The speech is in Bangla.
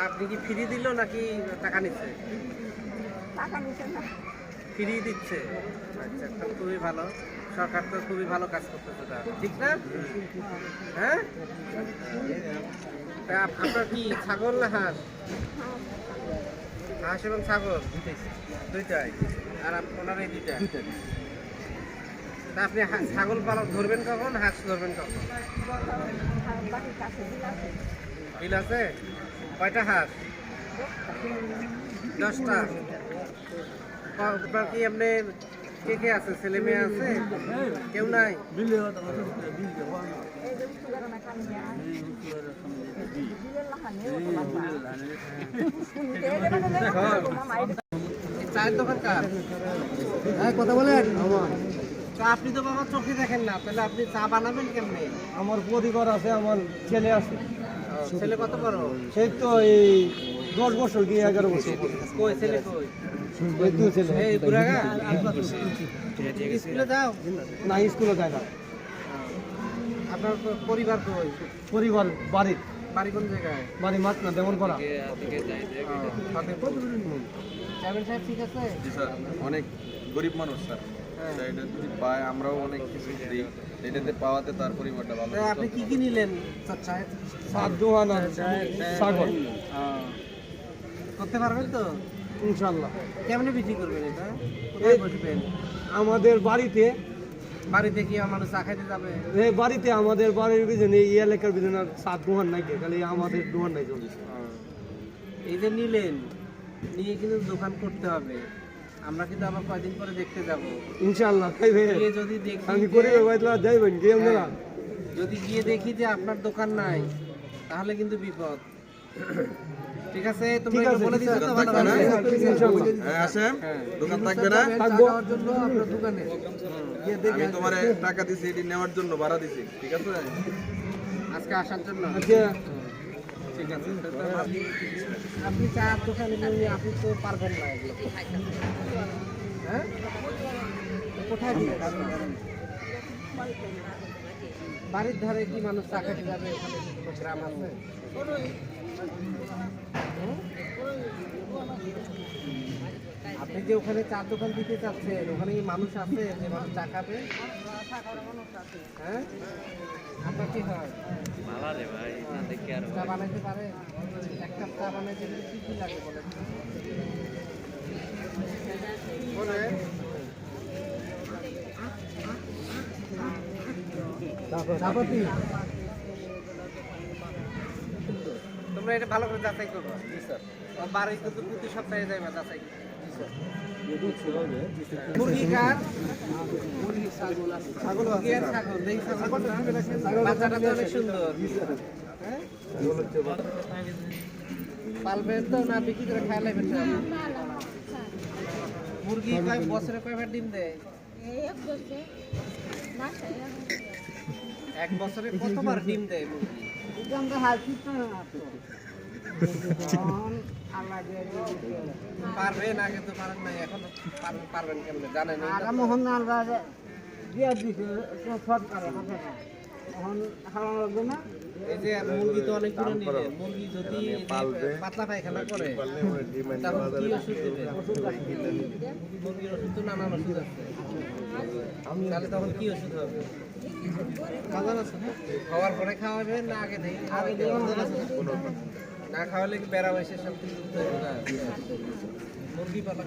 আপনি কি ফ্রি দিল নাকি টাকা নিচ্ছে? টাকা নিছে না। ফ্রি দিচ্ছে? আচ্ছা তো খুবই ভালো। সরকার তো খুবই ভালো কাজ করতেছে তার ঠিক না? হ্যাঁ? তা আপ- আপনার কি ছাগল না হাঁস? হাঁস এবং ছাগল? দুইটাই। আর আপ- ওনার এই দুইটা? তা আপনি ছাগল পালন ধরবেন কখন? হাঁস ধরবেন কখন? বিল আছে? কয়টা হাঁস দশটা। কি এমনি কে কে আছে? ছেলে মেয়ে আছে? কেউ নাই? চায়ের দোকান কার? হ্যাঁ কথা বলেন। আপনি তো বাবা চোখে দেখেন না, তাহলে আপনি চা বানাবেন কেমনে? আমার পরিবার আছে, আমার ছেলে আছে। ছেলে কত বড়? সেই তো এই দশ বছর কি এগারো বছর কই ছেলে কই? ওই দু ছেলে। এই বুড়াগা স্কুলে যাও? না স্কুলে যায় না। আপনার তো পরিবার কই? পরিবার বাড়ির বাড়ি কোন জায়গায়? বাড়ি মাছ না তেমন করা চেয়ারম্যান সাহেব ঠিক আছে? জি স্যার। অনেক গরিব মানুষ স্যার। হ্যাঁ। এটা যদি পায় আমরাও অনেক কিছু দিই। এটাতে পাওয়াতে তার পরিবারটা ভালো আপনি কি কি নিলেন? দোহান আর ছাগল। করতে পারবেন তো? ইনশাল্লাহ কেমনে বিক্রি করবেন এটা? কোথায় বসবেন? আমাদের বাড়িতে। বাড়িতে কি আমার মানুষ চা খাইতে যাবে? এই বাড়িতে আমাদের বাড়ির পিছনে এই এলাকার পিছনে আর সাত দোহান নাই কে, খালি আমাদের দোহান নাই চলছে। এই যে নিলেন নিয়ে কিন্তু দোকান করতে হবে। আমরা কিন্তু আবার কয়দিন পরে দেখতে যাব। ইনশাল্লাহ খাইবে গিয়ে যদি দেখি আমি করি বাইতলা যাইবেন গেম না হ্যাঁ, যদি গিয়ে দেখি যে আপনার দোকান নাই তাহলে কিন্তু বিপদ। ঠিক আছে? তোমরা বলে দিচ্ছ তো ভালো না? হ্যাঁ আসেন। হ্যাঁ। দোকান থাকবে না? থাকব। জন্য আপনার দোকানে। আমি তোমার টাকা দিছি এটি নেওয়ার জন্য ভাড়া দিছি। ঠিক আছে? আজকে আসার জন্য? আচ্ছা। ঠিক আছে আপনি- চার দোকানে নিয়ে আপনি তো পারবেন না এগুলো। হ্যাঁ? কোথায় আপনারা? বাড়ির ধারে কি মানুষ চা খেতে যাবে? কোনো গ্রাম আছে? আপনি যে ওখানে চার দোকান দিতে চাচ্ছেন ওখানে কি মানুষ আছে যে মানুষ চা খাবে? হ্যাঁ? আপনার কি হয়? চা বানাইতে পারে? এক কাপ চা বানাইতে গেলে কি কি লাগে বলে তোমরা এটা ভালো করে যাচাই করব বাড়ি কিন্তু প্রতি সপ্তাহে যাইবা যাচাই মুরগি কার? ছাগল মুরগি আর ছাগল দেখি ছাগলটা বাচ্চাটা তো অনেক সুন্দর। হ্যাঁ? পালবেন তো না বিক্রি করে খাই লাগবেন? মুরগি কয় বছরে কয়বার ডিম দেয়? এক বছরে। কতবার ডিম দেয় মুরগি। পারবেন আগে তো। পারেন নাই এখন পারবেন পারবেন কেমনে জানেন? মোহন দিয়ে দিছে সরকার হবে না। এখন হারানো লাগবে না। এই যে মুরগি তো অনেকগুলো নিলেন মুরগি যদি পাতলা পায়খানা করে তখন কি ওষুধ দেবেন মুরগির ওষুধ তো নানান ওষুধ আছে। তাহলে তখন কি ওষুধ হবে? খাওয়ার পরে খাওয়াবে না আগে থেকে আগে না খাওয়ালে কি বেড়া বসে সব কিছু মুরগি পালা